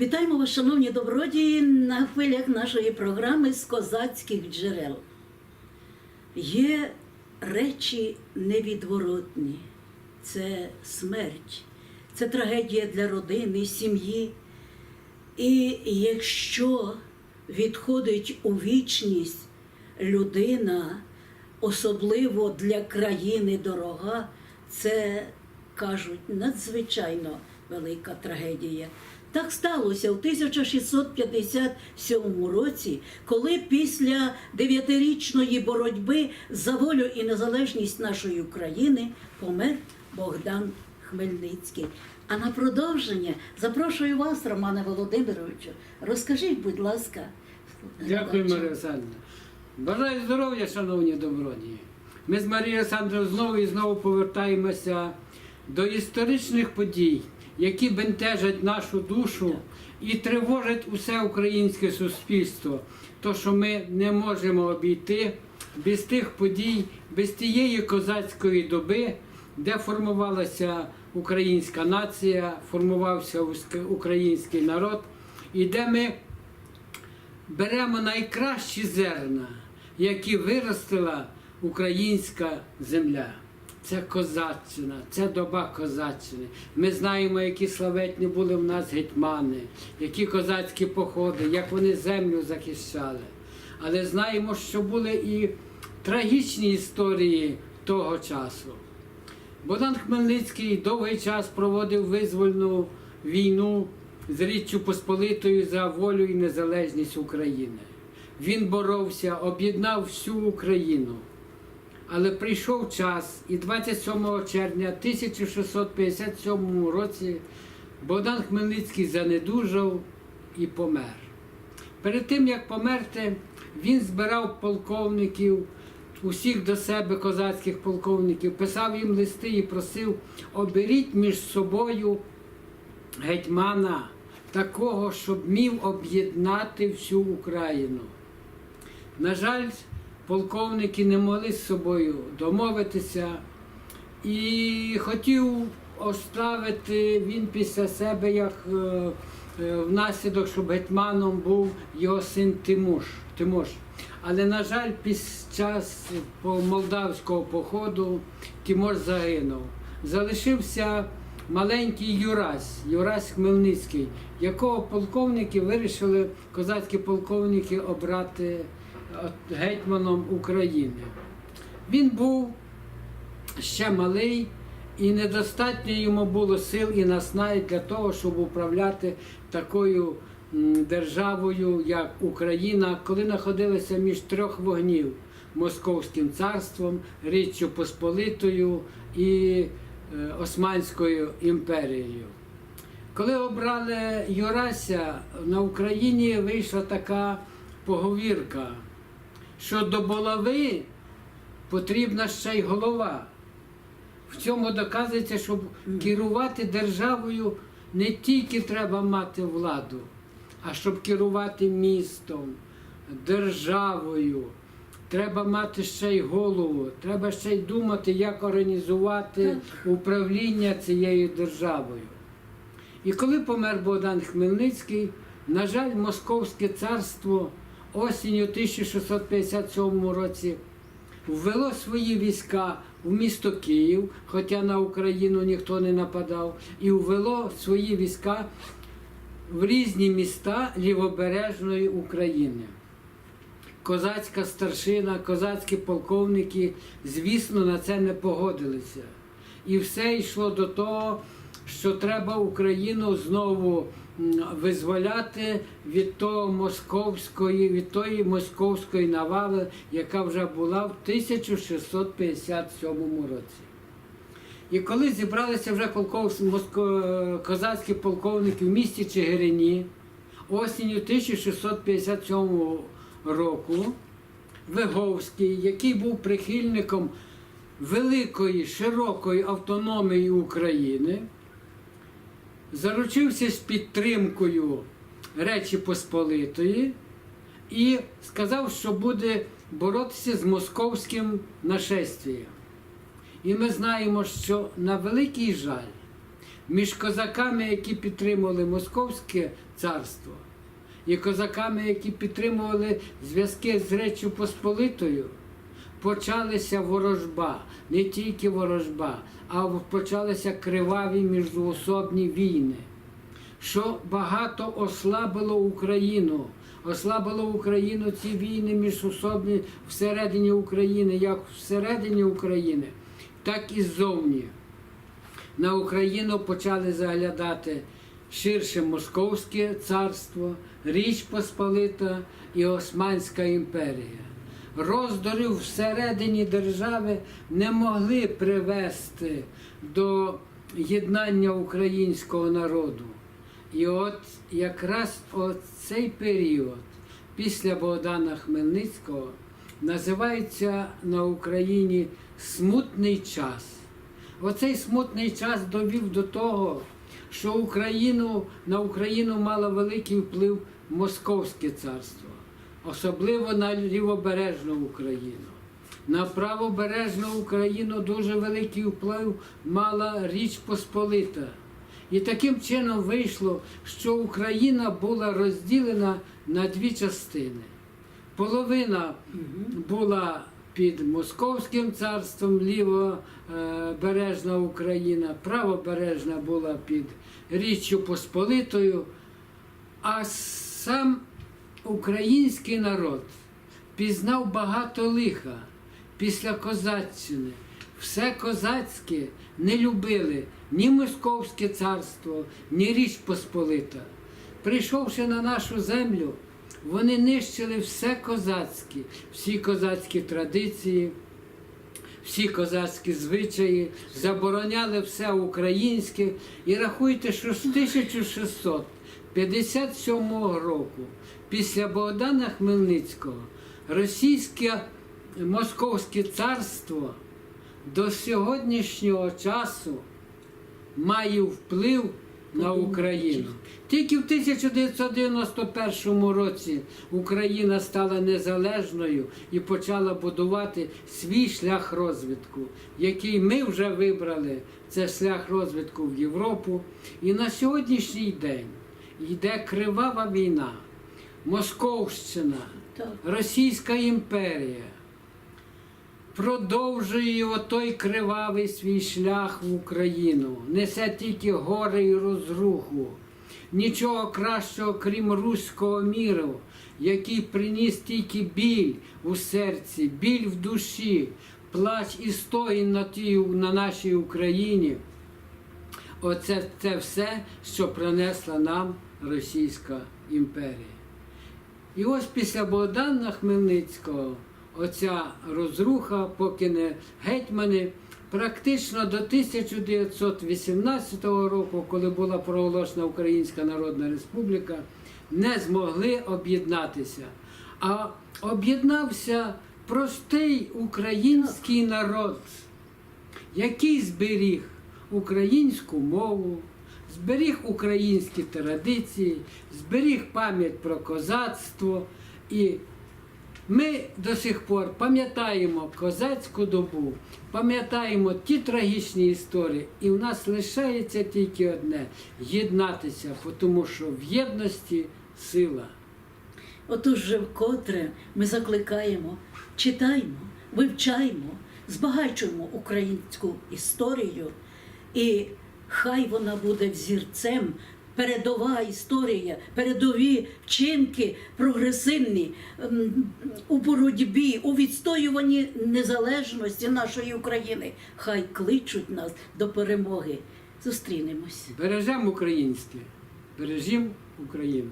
Вітаємо вас, шановні добродії, на хвилях нашої програми з козацьких джерел. Є речі невідворотні, це смерть, це трагедія для родини, сім'ї. І якщо відходить у вічність людина, особливо для країни дорога, це кажуть надзвичайно велика трагедія. Так сталося у 1657 році, коли після дев'ятирічної боротьби за волю і незалежність нашої України помер Богдан Хмельницький. А на продовження запрошую вас, Романе Володимировичу. Розкажіть, будь ласка. Дякую. Марія Олександрівна. Бажаю здоров'я, шановні добродії. Ми з Марією Олександрівною знову і знову повертаємося до історичних подій, які бентежать нашу душу і тривожать усе українське суспільство. То, що ми не можемо обійти без тих подій, без тієї козацької доби, де формувалася українська нація, формувався український народ, і де ми беремо найкращі зерна, які виростила українська земля. Це козаччина, це доба козаччини. Ми знаємо, які славетні були в нас гетьмани, які козацькі походи, як вони землю захищали. Але знаємо, що були і трагічні історії того часу. Богдан Хмельницький довгий час проводив визвольну війну з Річчю Посполитою за волю і незалежність України. Він боровся, об'єднав всю Україну. Але прийшов час, і 27 червня 1657 році Богдан Хмельницький занедужав і помер. Перед тим як померти, він збирав полковників, усіх до себе козацьких полковників, писав їм листи і просив оберіть між собою гетьмана такого, щоб міг об'єднати всю Україну. На жаль, полковники не могли з собою домовитися і хотів оставити він після себе як е, е, внаслідок, щоб гетьманом був його син Тимош. Тимош. Але, на жаль, під час молдавського походу Тимош загинув. Залишився маленький Юрась, Юрась Хмельницький, якого полковники вирішили, козацькі полковники, обрати гетьманом України. Він був ще малий, і недостатньо йому було сил і наснаги для того, щоб управляти такою державою, як Україна, коли знаходилися між трьох вогнів Московським царством, Річчю Посполитою і е, Османською імперією. Коли обрали Юрася, на Україні вийшла така поговірка, що до булави потрібна ще й голова. В цьому доказується, щоб керувати державою не тільки треба мати владу, а щоб керувати містом, державою. Треба мати ще й голову, треба ще й думати, як організувати управління цією державою. І коли помер Богдан Хмельницький, на жаль, Московське царство осінню 1657 році ввело свої війська в місто Київ, хоча на Україну ніхто не нападав, і ввело свої війська в різні міста лівобережної України. Козацька старшина, козацькі полковники, звісно, на це не погодилися. І все йшло до того, що треба Україну знову визволяти від того московської, від тої московської навали, яка вже була в 1657 році. І коли зібралися вже козацькі полковники в місті Чигирині осінню 1657 року, Виговський, який був прихильником великої, широкої автономії України, заручився з підтримкою Речі Посполитої і сказав, що буде боротися з московським нашествієм. І ми знаємо, що на великий жаль, між козаками, які підтримували Московське царство, і козаками, які підтримували зв'язки з Реччю Посполитою, почалася ворожба, не тільки ворожба, а почалися криваві міжуособні війни, що багато ослабило Україну. Ослабило Україну ці війни міжусобні всередині України, як всередині України, так і ззовні. На Україну почали заглядати ширше Московське царство, Річ Посполита і Османська імперія. Роздорів всередині держави не могли привести до єднання українського народу. І от якраз цей період після Богдана Хмельницького називається на Україні смутний час. Оцей смутний час довів до того, що Україну, на Україну мало великий вплив Московське царство, особливо на лівобережну Україну. На правобережну Україну дуже великий вплив мала Річ Посполита. І таким чином вийшло, що Україна була розділена на дві частини. Половина була під Московським царством, лівобережна Україна, правобережна була під Річчю Посполитою, а сам український народ пізнав багато лиха після Козаччини. Все козацьке не любили ні Московське царство, ні Річ Посполита. Прийшовши на нашу землю, вони нищили все козацьке, всі козацькі традиції, всі козацькі звичаї, забороняли все українське. І рахуйте, що з 1657 року, після Богдана Хмельницького, російське Московське царство до сьогоднішнього часу має вплив на Україну. Тільки в 1991 році Україна стала незалежною і почала будувати свій шлях розвитку, який ми вже вибрали. Це шлях розвитку в Європу. І на сьогоднішній день йде кривава війна, Московщина, Так. Російська імперія продовжує отой кривавий свій шлях в Україну, несе тільки горе і розруху. Нічого кращого, крім руського міру, який приніс тільки біль у серці, біль в душі, плач і стогін на, тій, на нашій Україні. Оце це все, що принесла нам Російська імперія. І ось після Богдана Хмельницького оця розруха, поки не гетьмани, практично до 1918 року, коли була проголошена Українська Народна Республіка, не змогли об'єднатися. А об'єднався простий український народ, який зберіг українську мову, зберіг українські традиції, зберіг пам'ять про козацтво. І ми до сих пор пам'ятаємо козацьку добу, пам'ятаємо ті трагічні історії, і в нас лишається тільки одне єднатися, тому що в єдності сила. Отож же вкотре ми закликаємо, читаймо, вивчаймо, збагачуємо українську історію, і хай вона буде взірцем. Передова історія, передові вчинки прогресивні ем, у боротьбі, у відстоюванні незалежності нашої України. Хай кличуть нас до перемоги. Зустрінемось. Бережемо українське, бережімо Україну.